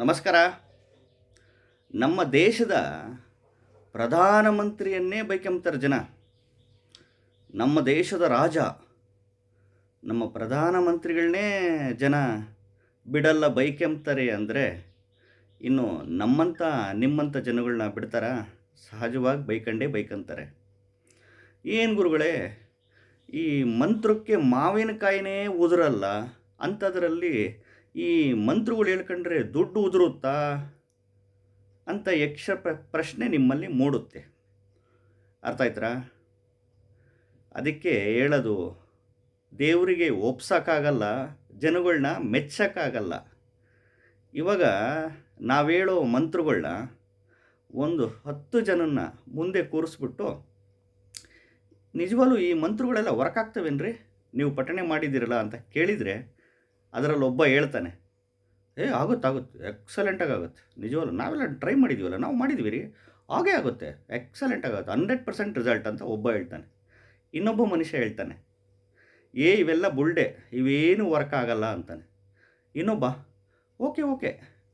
ನಮಸ್ಕಾರ. ನಮ್ಮ ದೇಶದ ಪ್ರಧಾನಮಂತ್ರಿಯನ್ನೇ ಬೈಕೆಂಬ್ತಾರೆ ಜನ. ನಮ್ಮ ದೇಶದ ರಾಜ, ನಮ್ಮ ಪ್ರಧಾನಮಂತ್ರಿಗಳನ್ನೇ ಜನ ಬಿಡಲ್ಲ ಬೈಕೆಂಬ್ತಾರೆ ಅಂದರೆ ಇನ್ನು ನಮ್ಮಂಥ ನಿಮ್ಮಂಥ ಜನಗಳನ್ನ ಬಿಡ್ತಾರ? ಸಹಜವಾಗಿ ಬೈಕಂಡೇ ಬೈಕಂತಾರೆ ಏನು ಗುರುಗಳೇ, ಈ ಮಂತ್ರಕ್ಕೆ ಮಾವಿನಕಾಯಿನೇ ಉದುರಲ್ಲ, ಅಂಥದ್ರಲ್ಲಿ ಈ ಮಂತ್ರಗಳು ಹೇಳ್ಕೊಂಡ್ರೆ ದುಡ್ಡು ಉದುರುತ್ತಾ ಅಂತ ಯಕ್ಷ ಪ್ರಶ್ನೆ ನಿಮ್ಮಲ್ಲಿ ಮೂಡುತ್ತೆ. ಅರ್ಥ ಆಯ್ತಾ ಅದಕ್ಕೆ ಹೇಳೋದು, ದೇವರಿಗೆ ಒಪ್ಸೋಕ್ಕಾಗಲ್ಲ ಜನಗಳನ್ನ ಮೆಚ್ಚೋಕ್ಕಾಗಲ್ಲ. ಇವಾಗ ನಾವು ಹೇಳೋ ಮಂತ್ರಗಳನ್ನ ಒಂದು ಹತ್ತು ಜನನ್ನ ಮುಂದೆ ಕೂರಿಸ್ಬಿಟ್ಟು, ನಿಜವಾಗ್ಲೂ ಈ ಮಂತ್ರಗಳೆಲ್ಲ ವರ್ಕ್ ಆಗ್ತವೇನ್ರಿ ನೀವು ಪಠಣೆ ಮಾಡಿದ್ದೀರಲ್ಲ ಅಂತ ಕೇಳಿದರೆ ಅದರಲ್ಲಿ ಒಬ್ಬ ಹೇಳ್ತಾನೆ, ಏ, ಆಗುತ್ತೆ ಆಗುತ್ತೆ ಎಕ್ಸಲೆಂಟಾಗಿ ಆಗುತ್ತೆ. ನಿಜವಲ್ಲ ನಾವೆಲ್ಲ ಟ್ರೈ ಮಾಡಿದ್ದೀವಲ್ಲ ನಾವು ಮಾಡಿದ್ವಿ ರೀ ಹಾಗೇ ಆಗುತ್ತೆ ಎಕ್ಸಲೆಂಟಾಗಿ ಆಗುತ್ತೆ ಹಂಡ್ರೆಡ್ ಪರ್ಸೆಂಟ್ ರಿಸಲ್ಟ್ ಅಂತ ಒಬ್ಬ ಹೇಳ್ತಾನೆ. ಇನ್ನೊಬ್ಬ ಮನುಷ್ಯ ಹೇಳ್ತಾನೆ, ಏ, ಇವೆಲ್ಲ ಬುಲ್ಡೆ, ಇವೇನು ವರ್ಕ್ ಆಗಲ್ಲ ಅಂತಾನೆ. ಇನ್ನೊಬ್ಬ, ಓಕೆ ಓಕೆ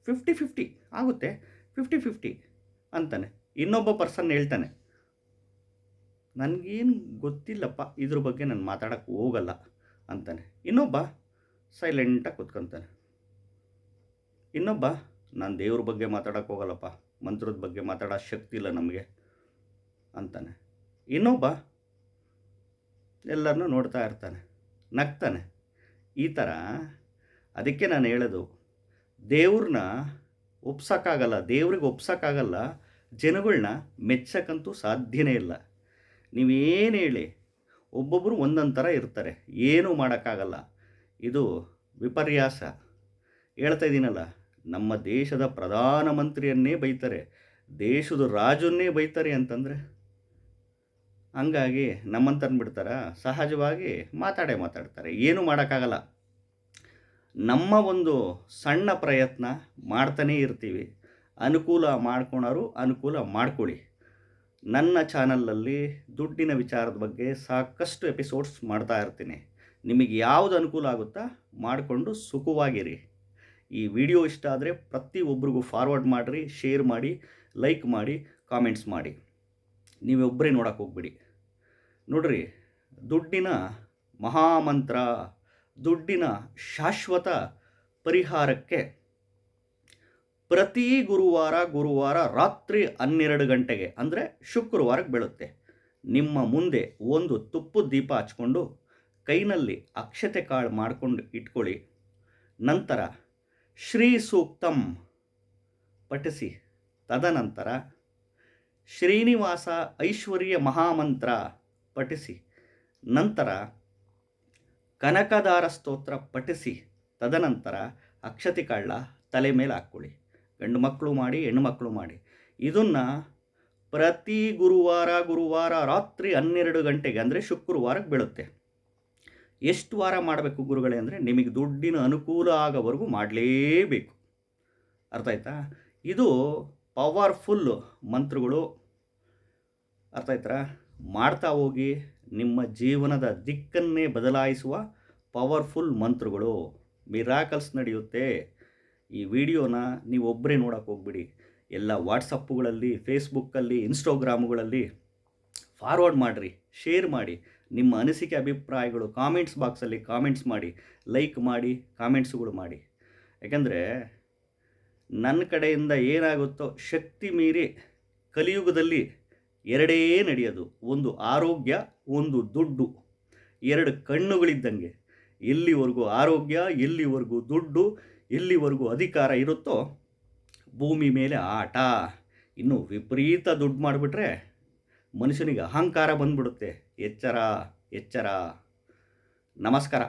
ಫಿಫ್ಟಿ ಫಿಫ್ಟಿ ಆಗುತ್ತೆ ಫಿಫ್ಟಿ ಫಿಫ್ಟಿ ಅಂತಾನೆ. ಇನ್ನೊಬ್ಬ ಪರ್ಸನ್ ಹೇಳ್ತಾನೆ, ನನಗೇನು ಗೊತ್ತಿಲ್ಲಪ್ಪ, ಇದ್ರ ಬಗ್ಗೆ ನಾನು ಮಾತಾಡೋಕ್ಕೆ ಹೋಗಲ್ಲ ಅಂತಾನೆ. ಇನ್ನೊಬ್ಬ ಸೈಲೆಂಟಾಗಿ ಕೂತ್ಕೊಂತಾನೆ. ಇನ್ನೊಬ್ಬ, ನಾನು ದೇವ್ರ ಬಗ್ಗೆ ಮಾತಾಡೋಕ್ಕೆ ಹೋಗಲ್ಲಪ್ಪ. ಮಂತ್ರದ ಬಗ್ಗೆ ಮಾತಾಡೋ ಶಕ್ತಿ ಇಲ್ಲ ನಮಗೆ. ಅಂತಾನೆ. ಇನ್ನೊಬ್ಬ ಎಲ್ಲರನ್ನೂ ನೋಡ್ತಾ ಇರ್ತಾನೆ. ನಗ್ತಾನೆ. ಈ ಥರ ಅದಕ್ಕೆ ನಾನು ಹೇಳೋದು ದೇವ್ರನ್ನ ಒಪ್ಸೋಕ್ಕಾಗಲ್ಲ, ದೇವ್ರಿಗೆ ಒಪ್ಸೋಕ್ಕಾಗಲ್ಲ ಜನಗಳನ್ನ ಮೆಚ್ಚಕ್ಕಂತೂ ಸಾಧ್ಯನೇ ಇಲ್ಲ. ನೀವೇನು ಹೇಳಿ ಒಬ್ಬೊಬ್ಬರು ಒಂದೊಂದು ಥರ ಇರ್ತಾರೆ. ಏನೂ ಮಾಡೋಕ್ಕಾಗಲ್ಲ. ಇದು ವಿಪರ್ಯಾಸ. ಹೇಳ್ತಾ ಇದ್ದೀನಲ್ಲ ನಮ್ಮ ದೇಶದ ಪ್ರಧಾನಮಂತ್ರಿಯನ್ನೇ ಬೈತಾರೆ, ದೇಶದ ರಾಜನ್ನೇ ಬೈತಾರೆ ಅಂತಂದರೆ? ಹಂಗಾಗಿ ನಮ್ಮಂತನ್ಬಿಡ್ತಾರ ಸಹಜವಾಗಿ ಮಾತಾಡೇ ಮಾತಾಡ್ತಾರೆ, ಏನೂ ಮಾಡೋಕ್ಕಾಗಲ್ಲ. ನಮ್ಮ ಒಂದು ಸಣ್ಣ ಪ್ರಯತ್ನ ಮಾಡ್ತಾನೇ ಇರ್ತೀವಿ. ಅನುಕೂಲ ಮಾಡ್ಕೊಳೋರು ಅನುಕೂಲ ಮಾಡ್ಕೊಳ್ಳಿ. ನನ್ನ ಚಾನಲಲ್ಲಿ ದುಡ್ಡಿನ ವಿಚಾರದ ಬಗ್ಗೆ ಸಾಕಷ್ಟು ಎಪಿಸೋಡ್ಸ್ ಮಾಡ್ತಾ ಇರ್ತೀನಿ. ನಿಮಗೆ ಯಾವುದು ಅನುಕೂಲ ಆಗುತ್ತಾ ಮಾಡಿಕೊಂಡು ಸುಖವಾಗಿರಿ. ಈ ವಿಡಿಯೋ ಇಷ್ಟ ಆದರೆ ಪ್ರತಿಯೊಬ್ಬರಿಗೂ ಫಾರ್ವರ್ಡ್ ಮಾಡಿರಿ ಶೇರ್ ಮಾಡಿ ಲೈಕ್ ಮಾಡಿ ಕಾಮೆಂಟ್ಸ್ ಮಾಡಿ. ನೀವೊಬ್ಬರೇ ನೋಡೋಕೆ ಹೋಗ್ಬಿಡಿ. ನೋಡ್ರಿ, ದುಡ್ಡಿನ ಮಹಾಮಂತ್ರ, ದುಡ್ಡಿನ ಶಾಶ್ವತ ಪರಿಹಾರಕ್ಕೆ ಪ್ರತಿ ಗುರುವಾರ ಗುರುವಾರ ರಾತ್ರಿ ಹನ್ನೆರಡು ಗಂಟೆಗೆ, ಅಂದರೆ ಶುಕ್ರವಾರಕ್ಕೆ ಬೀಳುತ್ತೆ. ನಿಮ್ಮ ಮುಂದೆ ಒಂದು ತುಪ್ಪು ದೀಪ ಹಚ್ಕೊಂಡು ಕೈನಲ್ಲಿ ಅಕ್ಷತೆ ಕಾಳು ಮಾಡಿಕೊಂಡು ಇಟ್ಕೊಳ್ಳಿ. ನಂತರ ಶ್ರೀ ಸೂಕ್ತಂ ಪಠಿಸಿ. ತದನಂತರ ಶ್ರೀನಿವಾಸ ಐಶ್ವರ್ಯ ಮಹಾಮಂತ್ರ ಪಠಿಸಿ. ನಂತರ ಕನಕದಾರ ಸ್ತೋತ್ರ ಪಠಿಸಿ. ತದನಂತರ ಅಕ್ಷತೆ ಕಾಳ ತಲೆ ಮೇಲೆ ಹಾಕ್ಕೊಳ್ಳಿ. ಗಂಡು ಮಕ್ಕಳು ಮಾಡಿ, ಹೆಣ್ಣು ಮಕ್ಕಳು ಮಾಡಿ. ಇದನ್ನು ಪ್ರತಿ ಗುರುವಾರ ಗುರುವಾರ ರಾತ್ರಿ ಹನ್ನೆರಡು ಗಂಟೆಗೆ, ಅಂದರೆ ಶುಕ್ರವಾರಕ್ಕೆ ಬೀಳುತ್ತೆ. ಎಷ್ಟು ವಾರ ಮಾಡಬೇಕು ಗುರುಗಳೇ ಅಂದರೆ ನಿಮಗೆ ದುಡ್ಡಿನ ಅನುಕೂಲ ಆಗೋವರೆಗೂ ಮಾಡಲೇಬೇಕು. ಅರ್ಥ ಆಯ್ತಾ? ಇದು ಪವರ್ಫುಲ್ ಮಂತ್ರಗಳು. ಅರ್ಥ ಆಯ್ತಾ? ಮಾಡ್ತಾ ಹೋಗಿ ನಿಮ್ಮ ಜೀವನದ ದಿಕ್ಕನ್ನೇ ಬದಲಾಯಿಸುವ ಪವರ್ಫುಲ್ ಮಂತ್ರಗಳು. ಮಿರಾಕಲ್ಸ್ ನಡೆಯುತ್ತೆ. ಈ ವಿಡಿಯೋನ ನೀವು ಒಬ್ಬರೇ ನೋಡೋಕೆ ಹೋಗ್ಬಿಡಿ. ಎಲ್ಲ ವಾಟ್ಸಪ್ಪುಗಳಲ್ಲಿ ಫೇಸ್ಬುಕ್ಕಲ್ಲಿ, ಇನ್ಸ್ಟಾಗ್ರಾಮುಗಳಲ್ಲಿ ಫಾರ್ವರ್ಡ್ ಮಾಡಿರಿ, ಶೇರ್ ಮಾಡಿ. ನಿಮ್ಮ ಅನಿಸಿಕೆ ಅಭಿಪ್ರಾಯಗಳು ಕಾಮೆಂಟ್ಸ್ ಬಾಕ್ಸಲ್ಲಿ ಕಾಮೆಂಟ್ಸ್ ಮಾಡಿ ಲೈಕ್ ಮಾಡಿ ಕಾಮೆಂಟ್ಸ್ಗಳು ಮಾಡಿ. ಯಾಕೆಂದರೆ ನನ್ನ ಕಡೆಯಿಂದ ಏನಾಗುತ್ತೋ ಶಕ್ತಿ ಮೀರಿ ಕಲಿಯುಗದಲ್ಲಿ ಎರಡೇ ನಡೆಯೋದು. ಒಂದು ಆರೋಗ್ಯ, ಒಂದು ದುಡ್ಡು. ಎರಡು ಕಣ್ಣುಗಳಿದ್ದಂಗೆ. ಎಲ್ಲಿವರೆಗೂ ಆರೋಗ್ಯ, ಎಲ್ಲಿವರೆಗೂ ದುಡ್ಡು, ಎಲ್ಲಿವರೆಗೂ ಅಧಿಕಾರ ಇರುತ್ತೋ ಭೂಮಿ ಮೇಲೆ ಆಟ. ಇನ್ನು ವಿಪರೀತ ದುಡ್ಡು ಮಾಡಿಬಿಟ್ರೆ ಮನುಷ್ಯನಿಗೆ ಅಹಂಕಾರ ಬಂದ್ಬಿಡುತ್ತೆ. ಎಚ್ಚರ ಎಚ್ಚರ. ನಮಸ್ಕಾರ.